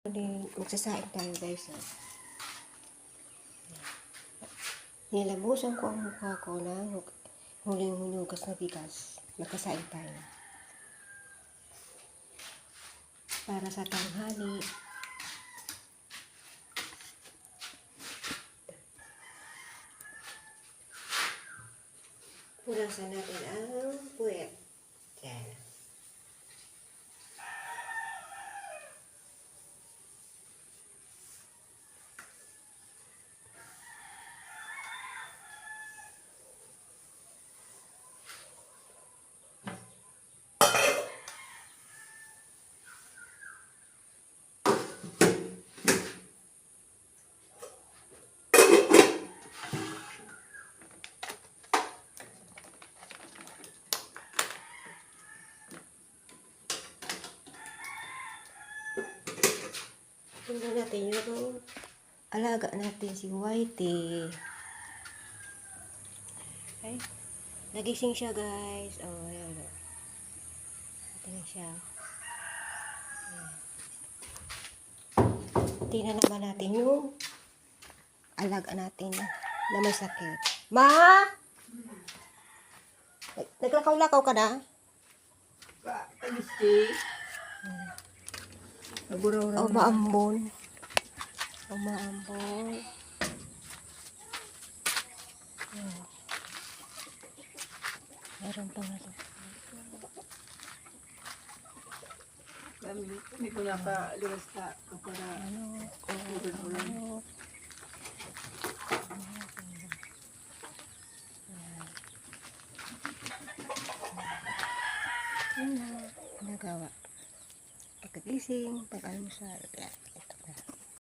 Hindi, magsasaing tayo guys. ah. Nilabusan ko ang mukha ko ng huling hunugas na bigas. Magkasaing tayo. Para sa tanghali. Purasan natin ang puwet. Yan. Tingnan natin yung alaga natin si Whitey. Ay, nagising siya guys. Oh, ayan. Ito na siya. Ayan. Tingnan naman natin yung alaga natin na may sakit. Ma! Nag- Naglakaw-lakaw ka na? Pag-stay. Naguraw O maambon. O maambon. Ayan. Meron pa nga to. Kami, hindi ko nakaliwas ka para Ano? Ano? Ano? Nagawa pagkagising, pag-almusal. Yan, ito na.